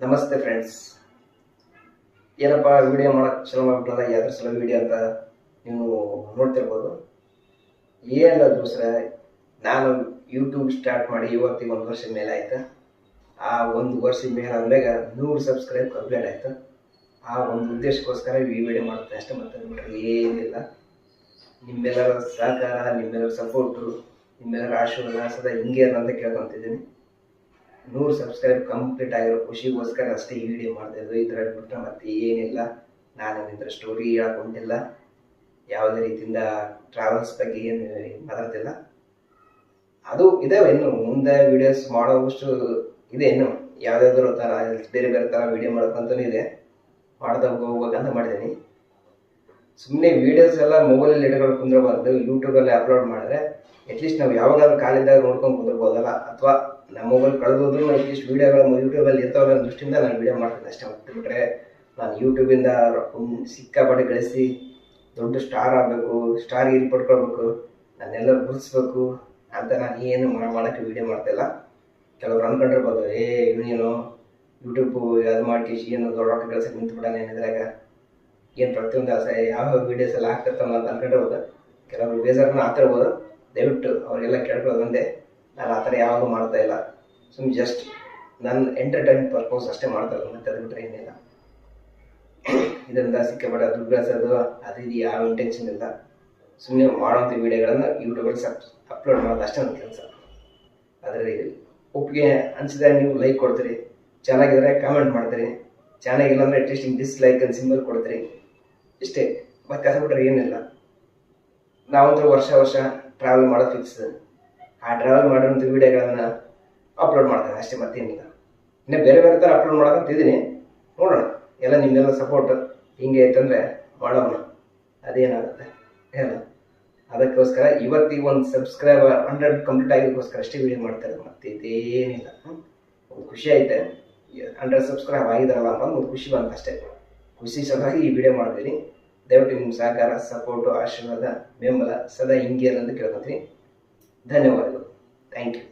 ನಮಸ್ತೆ ಫ್ರೆಂಡ್ಸ್ ಏನಪ್ಪ ವಿಡಿಯೋ ಮಾಡೋಕ್ಕೆ ಚಲೋ ಮಾಡಿಬಿಟ್ಟಲ್ಲ ಯಾವ್ದ್ರ ಸಲ ವಿಡಿಯೋ ಅಂತ ನೀವು ನೋಡ್ತಿರ್ಬೋದು. ಏನಲ್ಲ ದೋಸ್ರ ನಾನು ಯೂಟ್ಯೂಬ್ ಸ್ಟಾರ್ಟ್ ಮಾಡಿ ಇವತ್ತಿಗೆ ಒಂದು ವರ್ಷದ ಮೇಲೆ ಆಯ್ತು. ಆ ಒಂದು ವರ್ಷದ ಮೇಲೆ ಆದ್ಮೇಲೆ ನೂರು ಸಬ್ಸ್ಕ್ರೈಬ್ ಕಂಪ್ಲೀಟ್ ಆಯಿತು. ಆ ಒಂದು ಉದ್ದೇಶಕ್ಕೋಸ್ಕರ ಈ ವಿಡಿಯೋ ಮಾಡ್ತೇನೆ ಅಷ್ಟೇ, ಮತ್ತೆ ಬಿಟ್ರೆ ಏನಿಲ್ಲ. ನಿಮ್ಮೆಲ್ಲರ ಸಹಕಾರ, ನಿಮ್ಮೆಲ್ಲರ ಸಪೋರ್ಟು ನಿಮ್ಮೆಲ್ಲರ ಆಶೀರ್ವಾದ ಸದಾ ಹಿಂಗೆ ಅಂತ ಕೇಳ್ಕೊಂತಿದ್ದೀನಿ. ನೂರು ಸಬ್ಸ್ಕ್ರೈಬ್ ಕಂಪ್ಲೀಟ್ ಆಗಿರೋ ಖುಷಿಗೋಸ್ಕರ ಅಷ್ಟೇ ಈ ವಿಡಿಯೋ ಈ ಇದ್ರಲ್ಲಿ ಬಿಟ್ಟರೆ ಮತ್ತೆ ಏನಿಲ್ಲ, ನಾನು ನಿಂತರ ಸ್ಟೋರಿ ಹೇಳ್ಕೊಂಡಿಲ್ಲ ಯಾವುದೇ ರೀತಿಯಿಂದ ಟ್ರಾವೆಲ್ಸ್ ಬಗ್ಗೆ ಏನು ಮಾತಾಡ್ತಿಲ್ಲ. ಅದು ಇದಾವೆ ಇನ್ನು, ಮುಂದೆ ವಿಡಿಯೋಸ್ ಮಾಡೋವಷ್ಟು ಇದೆ ಇನ್ನು. ಯಾವುದಾದ್ರು ಥರ ಬೇರೆ ಬೇರೆ ಥರ ವಿಡಿಯೋ ಮಾಡೋಕ್ಕಂತೂ ಇದೆ. ಮಾಡ್ದಾಗ ಹೋಗ್ಬೇಕಂತ ಮಾಡಿದ್ದೀನಿ. ಸುಮ್ಮನೆ ವೀಡಿಯೋಸ್ ಎಲ್ಲ ಮೊಬೈಲಲ್ಲಿ ಇಟ್ಕೊಂಡು ಕುಂದ್ರಬಾರ್ದು. ಯೂಟ್ಯೂಬಲ್ಲಿ ಅಪ್ಲೋಡ್ ಮಾಡಿದ್ರೆ ಅಟ್ಲೀಸ್ಟ್ ನಾವು ಯಾವಾಗಾದ್ರೂ ಕಾಲಿದ್ದಾಗ ನೋಡ್ಕೊಂಡು ಕುಂದಿರ್ಬೋದಲ್ಲ ಅಥವಾ ನಮ್ಮ ಮೊಬೈಲ್ ಕಳೆದೋದ್ರೂ ಅಟ್ಲೀಸ್ಟ್ ವೀಡಿಯೋಗಳು ಯೂಟ್ಯೂಬಲ್ಲಿ ಇರ್ತಾವಲ್ಲ ಅನ್ನೋ ದೃಷ್ಟಿಯಿಂದ ನಾನು ವೀಡಿಯೋ ಮಾಡ್ತೀನಿ ಅಷ್ಟೇ ಬಿಟ್ಟರೆ ನಾನು ಯೂಟ್ಯೂಬಿಂದ ಸಿಕ್ಕಾಪಟ್ಟೆ ಗಳಿಸಿ ದೊಡ್ಡ ಸ್ಟಾರ್ ಆಗಬೇಕು, ಸ್ಟಾರ್ ಇಲ್ಲಿ ಪಡ್ಕೊಳ್ಬೇಕು ನನ್ನೆಲ್ಲರೂ ಗುರುತಿಸ್ಬೇಕು ಅಂತ ನಾನು ಏನು ಮಾಡಕ್ಕೆ ವೀಡಿಯೋ ಮಾಡ್ತಿಲ್ಲ ಕೆಲವರು ಅನ್ಕೊಂಡಿರ್ಬೋದು, ಏ, ಇವನೇನು ಯೂಟ್ಯೂಬು ಅದು ಮಾಡಿ ಏನು ದೊಡ್ಡ ರೊಕ್ಕ ಕೆಲಸಕ್ಕೆ ನಿಂತು ಬಿಡೋಣ ಏನಿದ್ರಾಗ ಏನು ಪ್ರತಿಯೊಂದು ಆಸೆ ಯಾವ ವೀಡಿಯೋಸ್ ಎಲ್ಲ ಹಾಕ್ತಿರ್ತಾವ ಅಂತ ಅನ್ಕೊಂಡಿರ್ಬೋದು. ಕೆಲವರು ಬೇಜಾರನ್ನ ಆಗ್ತಿರ್ಬೋದು. ದಯವಿಟ್ಟು ಅವರೆಲ್ಲ ಕೇಳ್ಕೊಳ್ಳೋದು ಒಂದೇ, ನಾನು ಆ ಥರ ಯಾವಾಗೂ ಮಾಡ್ತಾ ಇಲ್ಲ. ಸುಮ್ಮನೆ ಜಸ್ಟ್ ನನ್ನ ಎಂಟರ್ಟೈನ್ ಪರ್ಪೋಸ್ ಅಷ್ಟೇ ಮಾಡ್ತಾ ಇರೋದು, ಮತ್ತೆ ಅದು ಬಿಟ್ಟರೆ ಏನಿಲ್ಲ. ಇದರಿಂದ ಸಿಕ್ಕಾಪಟ್ಟೆ ದುಡ್ಡು ಅದು ಇದು ಯಾವ ಇಂಟೆನ್ಷನ್ ಇಲ್ಲ. ಸುಮ್ಮನೆ ಮಾಡುವಂಥ ವೀಡಿಯೋಗಳನ್ನು ಯೂಟ್ಯೂಬಲ್ಲಿ ಸಬ್ ಅಪ್ಲೋಡ್ ಮಾಡೋದು ಅಷ್ಟೇ ನನ್ನ ಕೆಲಸ. ಅದರಲ್ಲಿ ಒಪ್ಪಿಗೆ ಅನಿಸಿದ್ರೆ ನೀವು ಲೈಕ್ ಕೊಡ್ತೀರಿ. ಚೆನ್ನಾಗಿದ್ರೆ ಕಾಮೆಂಟ್ ಮಾಡ್ತೀರಿ. ಚೆನ್ನಾಗಿಲ್ಲ ಅಂದರೆ ಅಟ್ಲೀಸ್ಟ್ ಡಿಸ್ಲೈಕ್ ಅಂತ ಸಿಂಬಲ್ ಕೊಡ್ತೀರಿ. ಇಷ್ಟೇ. ಮತ್ತೆ ಅದು ಬಿಟ್ಟರೆ ಏನಿಲ್ಲ. ನಾವಂತೂ ವರ್ಷ ವರ್ಷ ಟ್ರಾವೆಲ್ ಮಾಡೋದು ಫಿಕ್ಸ್ ಆ ಟ್ರಾವೆಲ್ ಮಾಡೋಂಥ ವೀಡಿಯೋಗಳನ್ನ ಅಪ್ಲೋಡ್ ಮಾಡ್ತೇನೆ. ಅಷ್ಟೇ ಮತ್ತೇನಿಲ್ಲ. ಇನ್ನು ಬೇರೆ ಬೇರೆ ಥರ ಅಪ್ಲೋಡ್ ಮಾಡೋಕ್ಕಂತಿದ್ದೀನಿ ನೋಡೋಣ. ಎಲ್ಲ ನಿಮ್ಮೆಲ್ಲ ಸಪೋರ್ಟ್ ಹಿಂಗೆ ಐತಂದರೆ ಮಾಡೋಣ. ಅದೇನಾಗುತ್ತೆ? ಏನು ಅದಕ್ಕೋಸ್ಕರ ಇವತ್ತಿಗೆ ಒಂದು ಸಬ್ಸ್ಕ್ರೈಬರ್ ಹಂಡ್ರೆಡ್ ಕಂಪ್ಲೀಟ್ ಆಗಿದ್ದಕ್ಕೋಸ್ಕರ ಅಷ್ಟೇ ವೀಡಿಯೋ ಮಾಡ್ತಾರೆ ಮತ್ತೆ ಇದೇನಿಲ್ಲ. ಒಂದು ಖುಷಿ ಐತೆ. ಹಂಡ್ರೆಡ್ ಸಬ್ಸ್ಕ್ರೈಬ್ ಆಗಿದಾರಲ್ಲ ಅಂತ ಒಂದು ಖುಷಿ ಬಂತು ಅಷ್ಟೇ. ಖುಷಿ ಸಲುವಾಗಿ ಈ ವಿಡಿಯೋ ಮಾಡಿದ್ದೀನಿ ದಯವಿಟ್ಟು ನಿಮ್ಮ ಸಹಕಾರ ಸಪೋರ್ಟು ಆಶೀರ್ವಾದ ಬೆಂಬಲ ಸದಾ ಹಿಂಗೆ ಅಂತ ಕೇಳ್ಕೊತೀನಿ. ಧನ್ಯವಾದಗಳು. Thank you